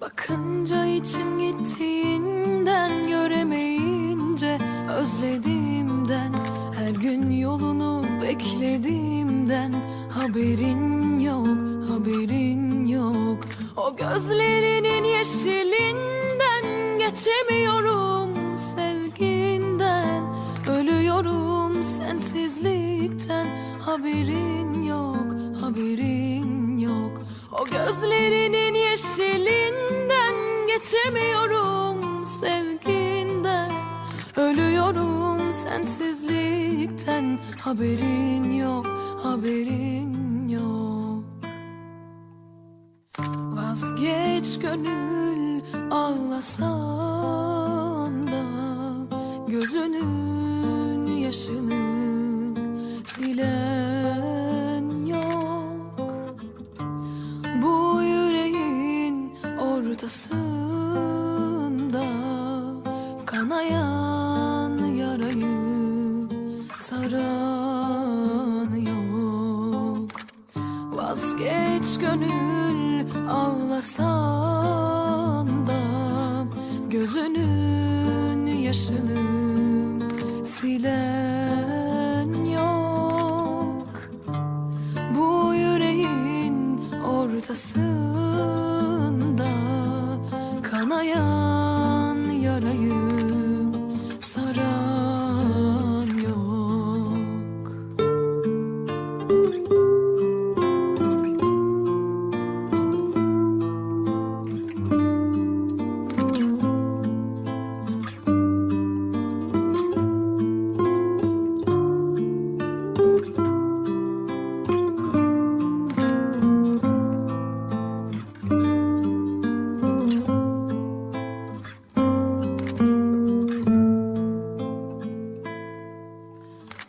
Bakınca içim gittiğinden göremeyince özlediğimden her gün yolunu beklediğimden haberin yok haberin yok. O gözlerinin yeşilinden geçemiyorum sevginden ölüyorum sensizlikten haberin yok geçemiyorum sevginden Ölüyorum sensizlikten. Haberin yok haberin yok. Vazgeç gönül ağlasan da. Gözünün yaşını silen yok. Bu yüreğin ortasında kanayan yarayı saran yok. Vazgeç gönül ağlasan da gözünün yaşını silen yok. Bu yüreğin ortasında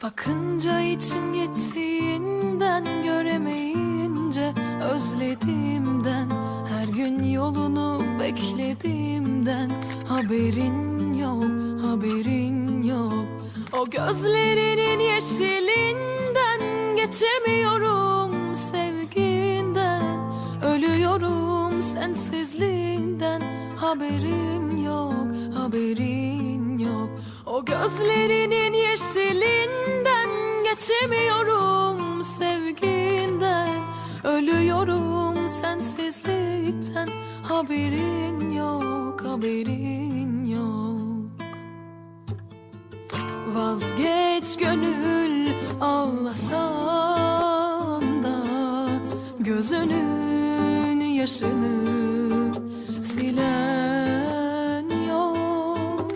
Bakınca içim gittiğinden göremeyince özlediğimden her gün yolunu beklediğimden haberin yok haberin yok. O gözlerinin yeşilinden geçemiyorum sevginden ölüyorum sensizliğinden haberin yok haberin yok. O gözlerinin yeşilinden geçemiyorum sevginden. Ölüyorum sensizlikten. Haberin yok haberin yok. Vazgeç gönül ağlasam da Gözünün yaşını silen yok.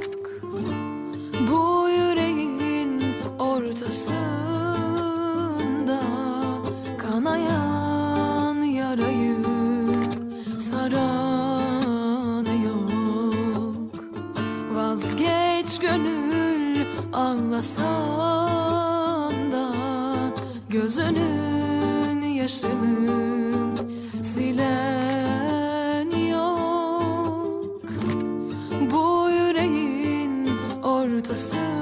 Bu Vazgeç gönül ağlasan da gözünün yaşını silen yok. Bu yüreğin ortasında